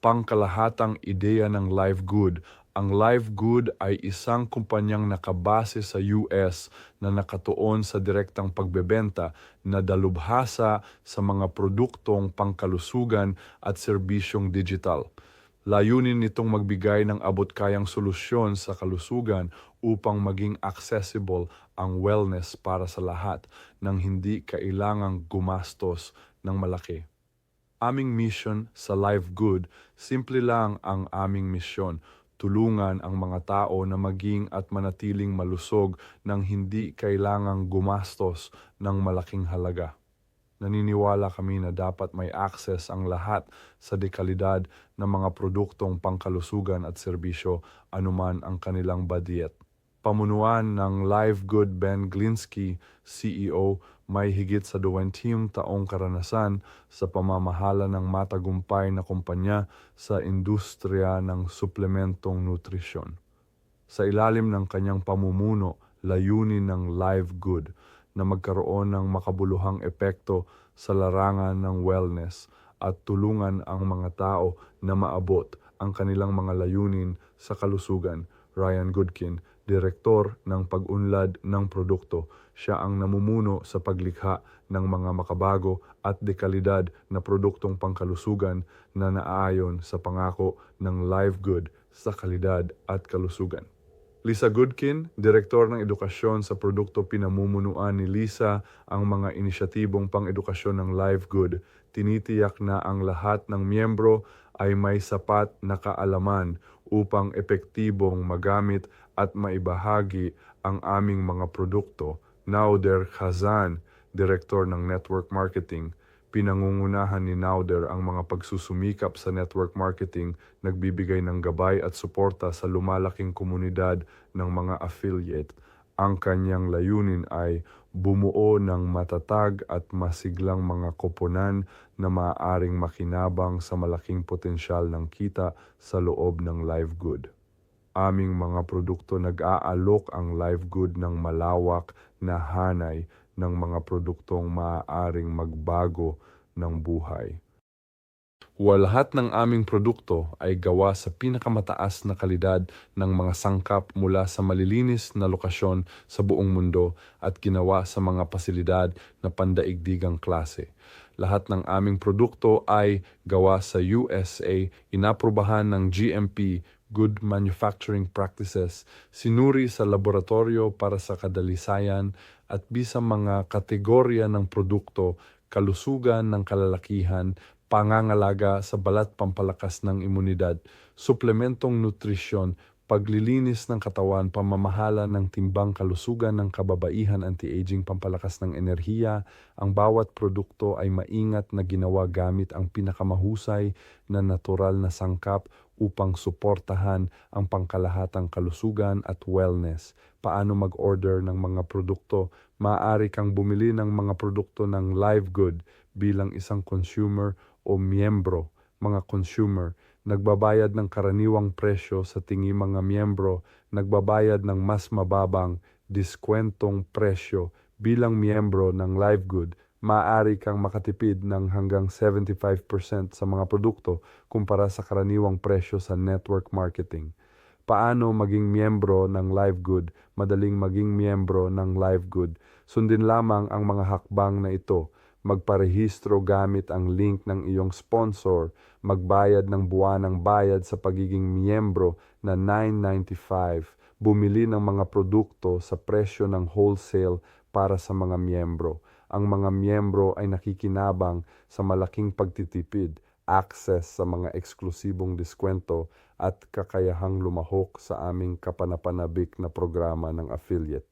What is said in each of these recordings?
pangkalahatang ideya ng Live Good. Ang Live Good ay isang kumpanyang nakabase sa US na nakatuon sa direktang pagbebenta na dalubhasa sa mga produktong pangkalusugan at serbisyong digital. Layunin nitong magbigay ng abot-kayang solusyon sa kalusugan upang maging accessible ang wellness para sa lahat nang hindi kailangang gumastos ng malaki. Aming mission sa Live Good, simple lang ang aming misyon. Tulungan ang mga tao na maging at manatiling malusog nang hindi kailangang gumastos ng malaking halaga. Naniniwala kami na dapat may access ang lahat sa dekalidad ng mga produktong pangkalusugan at serbisyo anuman ang kanilang budget. Pamunuan ng Live Good Ben Glinsky, CEO, may higit sa 20 taong karanasan sa pamamahala ng matagumpay na kumpanya sa industriya ng suplementong nutrisyon. Sa ilalim ng kanyang pamumuno, layunin ng Live Good na magkaroon ng makabuluhang epekto sa larangan ng wellness at tulungan ang mga tao na maabot ang kanilang mga layunin sa kalusugan. Ryan Goodkin, Direktor ng Pag-unlad ng Produkto, siya ang namumuno sa paglikha ng mga makabago at dekalidad na produktong pangkalusugan na naaayon sa pangako ng Live Good sa kalidad at kalusugan. Lisa Goodkin, Direktor ng Edukasyon sa Produkto Pinamumunuan ni Lisa ang mga inisyatibong pang-edukasyon ng Live Good. Tinitiyak na ang lahat ng miyembro ay may sapat na kaalaman upang epektibong magamit at maibahagi ang aming mga produkto. Nauder Khazan, Direktor ng Network Marketing, pinangungunahan ni Nauder ang mga pagsusumikap sa network marketing, nagbibigay ng gabay at suporta sa lumalaking komunidad ng mga affiliate. Ang kanyang layunin ay bumuo ng matatag at masiglang mga koponan na maaaring makinabang sa malaking potensyal ng kita sa loob ng live good. Aming mga produkto nag-aalok ang live good ng malawak na hanay ng mga produktong maaaring magbago ng buhay. Walahat ng aming produkto ay gawa sa pinakamataas na kalidad ng mga sangkap mula sa malilinis na lokasyon sa buong mundo at ginawa sa mga pasilidad na pandaigdigang klase. Lahat ng aming produkto ay gawa sa USA, inaprubahan ng GMP, Good Manufacturing Practices, sinuri sa laboratorio para sa kadalisayan at bisa mga kategorya ng produkto, kalusugan ng kalalakihan, pangangalaga sa balat pampalakas ng imunidad, suplementong nutrisyon, paglilinis ng katawan, pamamahala ng timbang kalusugan ng kababaihan, anti-aging, pampalakas ng enerhiya, ang bawat produkto ay maingat na ginawa gamit ang pinakamahusay na natural na sangkap upang suportahan ang pangkalahatang kalusugan at wellness. Paano mag-order ng mga produkto? Maaari kang bumili ng mga produkto ng Live Good bilang isang consumer o miyembro, mga consumer, nagbabayad ng karaniwang presyo sa tingi mga miyembro, nagbabayad ng mas mababang diskwentong presyo bilang miyembro ng LiveGood, maaari kang makatipid ng hanggang 75% sa mga produkto kumpara sa karaniwang presyo sa network marketing. Paano maging miyembro ng LiveGood? Madaling maging miyembro ng LiveGood. Sundin lamang ang mga hakbang na ito magparehistro gamit ang link ng iyong sponsor, magbayad ng buwanang bayad sa pagiging miyembro na 9.95, bumili ng mga produkto sa presyo ng wholesale para sa mga miyembro. Ang mga miyembro ay nakikinabang sa malaking pagtitipid, access sa mga eksklusibong diskwento at kakayahang lumahok sa aming kapanapanabik na programa ng affiliate.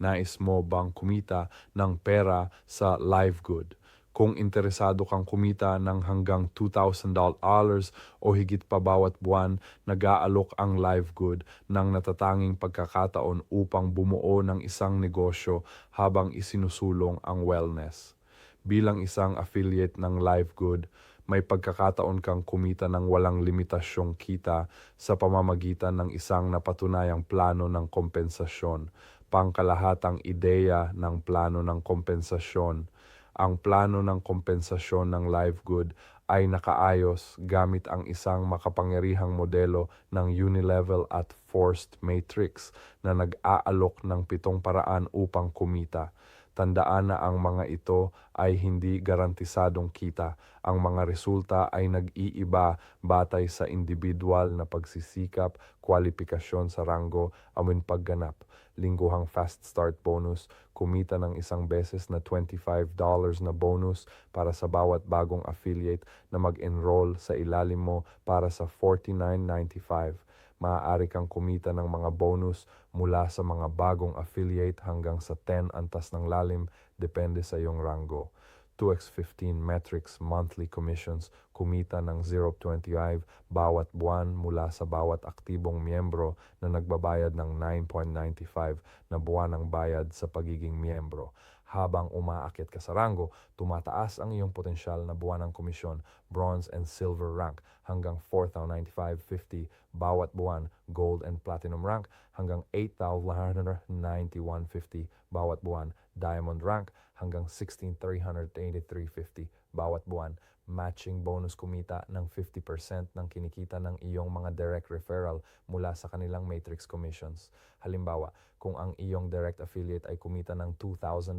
Nais mo bang kumita ng pera sa live good? Kung interesado kang kumita ng hanggang $2,000 o higit pa bawat buwan, nag-aalok ang live good ng natatanging pagkakataon upang bumuo ng isang negosyo habang isinusulong ang wellness. Bilang isang affiliate ng live good, may pagkakataon kang kumita ng walang limitasyong kita sa pamamagitan ng isang napatunayang plano ng kompensasyon pangkalahatang ideya ng plano ng kompensasyon. Ang plano ng kompensasyon ng live good ay nakaayos gamit ang isang makapangyarihang modelo ng unilevel at forced matrix na nag-aalok ng pitong paraan upang kumita. Tandaan na ang mga ito ay hindi garantisadong kita. Ang mga resulta ay nag-iiba batay sa individual na pagsisikap, kwalifikasyon sa ranggo, amin pagganap. Lingguhang fast start bonus, kumita ng isang beses na $25 na bonus para sa bawat bagong affiliate na mag-enroll sa ilalim mo para sa $49.95 maaari kang kumita ng mga bonus mula sa mga bagong affiliate hanggang sa 10 antas ng lalim depende sa iyong rango. 2x15 metrics monthly commissions kumita ng 0.25 bawat buwan mula sa bawat aktibong miyembro na nagbabayad ng 9.95 na buwan ng bayad sa pagiging miyembro. Habang umaakit ka sa rango, tumataas ang iyong potensyal na buwan ng komisyon, bronze and silver rank hanggang 4,095.50 bawat buwan, gold and platinum rank hanggang 8,191.50 bawat buwan, diamond rank hanggang 16,383.50 bawat buwan, matching bonus kumita ng 50% ng kinikita ng iyong mga direct referral mula sa kanilang matrix commissions. Halimbawa, kung ang iyong direct affiliate ay kumita ng $2,000,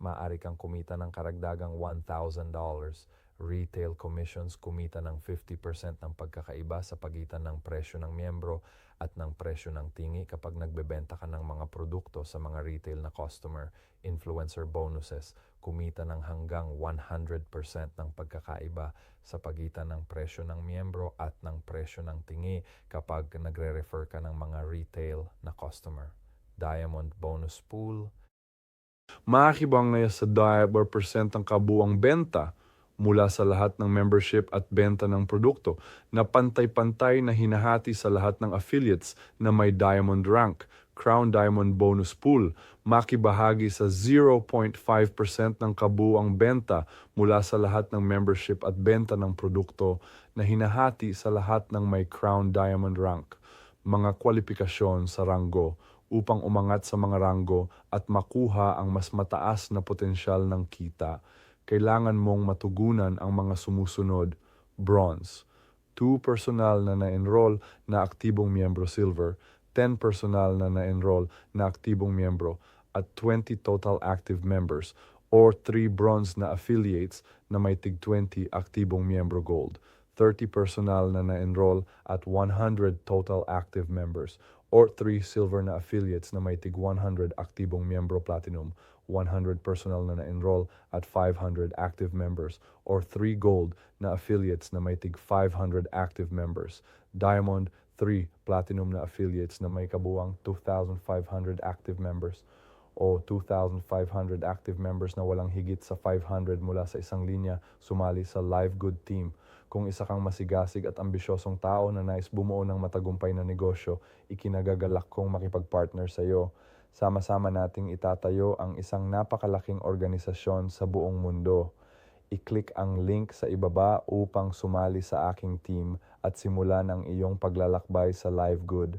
maaari kang kumita ng karagdagang $1,000. Retail commissions kumita ng 50% ng pagkakaiba sa pagitan ng presyo ng miyembro at ng presyo ng tingi kapag nagbebenta ka ng mga produkto sa mga retail na customer. Influencer bonuses kumita ng hanggang 100% ng pagkakaiba sa pagitan ng presyo ng miyembro at ng presyo ng tingi kapag nagre-refer ka ng mga retail na customer. Diamond bonus pool, Makakibang ngayon sa diet or percent ang kabuang benta mula sa lahat ng membership at benta ng produkto na pantay-pantay na hinahati sa lahat ng affiliates na may diamond rank, crown diamond bonus pool, makibahagi sa 0.5% ng kabuang benta mula sa lahat ng membership at benta ng produkto na hinahati sa lahat ng may crown diamond rank. Mga kwalifikasyon sa ranggo upang umangat sa mga ranggo at makuha ang mas mataas na potensyal ng kita, kailangan mong matugunan ang mga sumusunod. Bronze. 2 personal na na-enroll na aktibong miyembro silver, 10 personal na na-enroll na aktibong miyembro, at 20 total active members or 3 bronze na affiliates na may tig 20 aktibong miyembro gold. 30 personal na na-enroll at 100 total active members or 3 silver na affiliates na may tig 100 aktibong miyembro platinum, 100 personal na na-enroll at 500 active members or 3 gold na affiliates na may tig 500 active members, diamond 3 platinum na affiliates na may kabuang 2,500 active members o 2,500 active members na walang higit sa 500 mula sa isang linya sumali sa Live Good Team. Kung isa kang masigasig at ambisyosong tao na nais bumuo ng matagumpay na negosyo, ikinagagalak kong makipag-partner sa iyo. Sama-sama nating itatayo ang isang napakalaking organisasyon sa buong mundo. I-click ang link sa ibaba upang sumali sa aking team at simulan ang iyong paglalakbay sa Live Good.